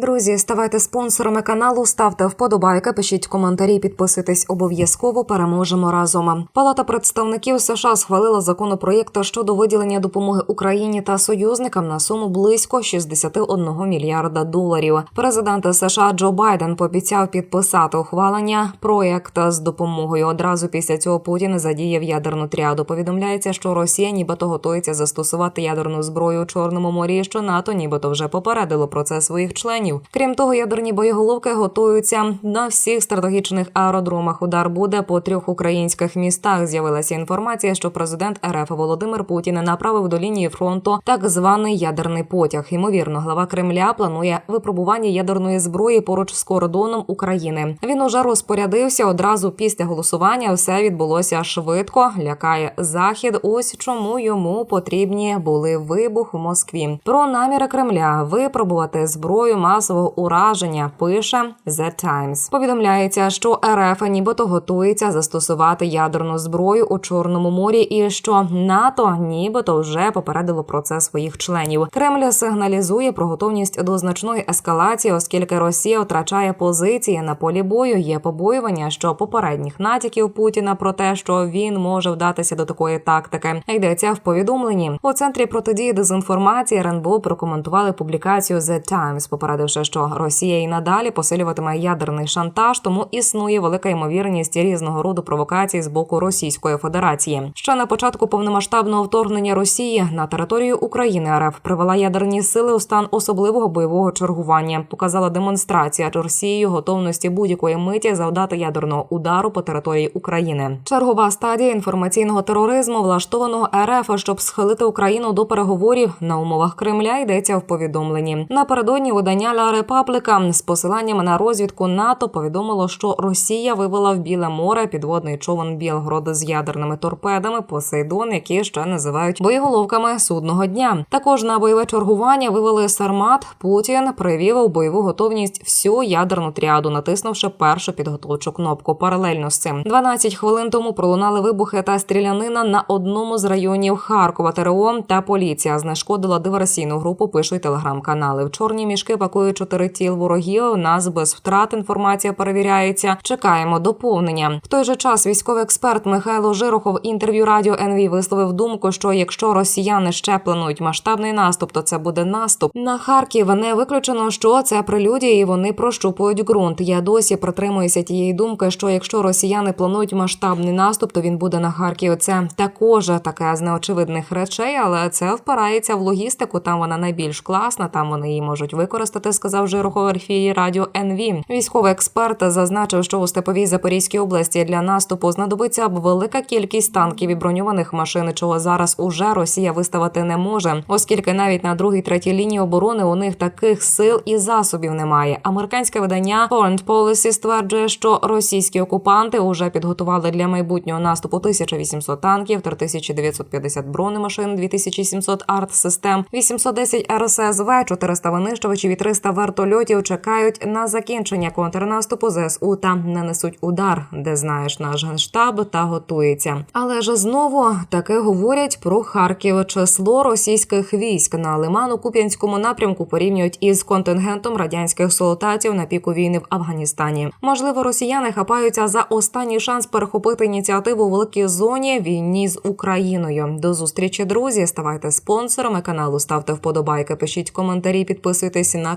Друзі, ставайте спонсорами каналу, ставте вподобайки, пишіть коментарі, підписуйтесь обов'язково. Переможемо разом. Палата представників США схвалила законопроєкт щодо виділення допомоги Україні та союзникам на суму близько 61 мільярда доларів. Президент США Джо Байден пообіцяв підписати ухвалення проєкта з допомогою. Одразу після цього Путін задіяв ядерну тріаду. Повідомляється, що Росія нібито готується застосувати ядерну зброю у Чорному морі. Що НАТО нібито вже попередило про це своїх членів. Крім того, ядерні боєголовки готуються на всіх стратегічних аеродромах. Удар буде по трьох українських містах. З'явилася інформація, що президент РФ Володимир Путін направив до лінії фронту так званий ядерний потяг. Ймовірно, глава Кремля планує випробування ядерної зброї поруч з кордоном України. Він уже розпорядився одразу після голосування. Все відбулося швидко. Лякає захід. Ось чому йому потрібні були вибух у Москві. Про наміри Кремля випробувати зброю масового ураження. Пише The Times. Повідомляється, що РФ нібито готується застосувати ядерну зброю у Чорному морі, і що НАТО нібито вже попередило про це своїх членів. Кремль сигналізує про готовність до значної ескалації, оскільки Росія втрачає позиції на полі бою. Є побоювання, що попередніх натяків Путіна про те, що він може вдатися до такої тактики, йдеться в повідомленні. У центрі протидії дезінформації РНБО прокоментували публікацію The Times, попередивши, що Росія і надалі посилюватиме ядерний шантаж, тому існує велика ймовірність різного роду провокацій з боку Російської Федерації. Ще на початку повномасштабного вторгнення Росії на територію України РФ привела ядерні сили у стан особливого бойового чергування. Показала демонстрація Росією готовності будь-якої миті завдати ядерного удару по території України. Чергова стадія інформаційного тероризму, влаштованого РФ, щоб схилити Україну до переговорів на умовах Кремля, йдеться в повідомленні. Напередодні видання Ла Репабліка з посиланням на розвідку НАТО повідомило, що Росія вивела в Біле море підводний човен Білгород з ядерними торпедами Посейдон, які ще називають боєголовками судного дня. Також на бойове чергування вивели Сармат. Путін привів у бойову готовність всю ядерну тріаду, натиснувши першу підготовчу кнопку. Паралельно з цим 12 хвилин тому пролунали вибухи та стрілянина на одному з районів Харкова. ТРО та поліція знешкодила диверсійну групу. Пишуть телеграм-канали. В чорні мішки пакують чотири тіл ворогів. Нас без втрат інформація перевіряється. Чекаємо доповнення. В той же час військовий експерт Михайло Жирохов інтерв'ю радіо НВ висловив думку, що якщо росіяни ще планують масштабний наступ, то це буде наступ на Харків. Не виключено, що це прелюдія, і вони прощупують ґрунт. Я досі притримуюся тієї думки, що якщо росіяни планують масштабний наступ, то він буде на Харків. Це також таке з неочевидних речей, але це впирається в логістику. Там вона найбільш класна. Там вони її можуть використати. Сказав Жирохов радіо НВ. Військовий експерт зазначив, що у степовій Запорізькій області для наступу знадобиться велика кількість танків і броньованих машин, чого зараз уже Росія виставити не може, оскільки навіть на другій третій лінії оборони у них таких сил і засобів немає. Американське видання Foreign Policy стверджує, що російські окупанти уже підготували для майбутнього наступу 1800 танків, 3950 бронемашин, 2700 арт-систем, 810 РССВ, 400 винищувачів і 300 вертольотів чекають на закінчення контрнаступу ЗСУ та нанесуть удар, де знаєш наш генштаб та готується. Але ж знову таке говорять про Харків. Число російських військ на Лиману-Куп'янському напрямку порівнюють із контингентом радянських солдатів на піку війни в Афганістані. Можливо, росіяни хапаються за останній шанс перехопити ініціативу у великій зоні війні з Україною. До зустрічі, друзі. Ставайте спонсорами каналу, ставте вподобайки, пишіть коментарі, підписуйтесь на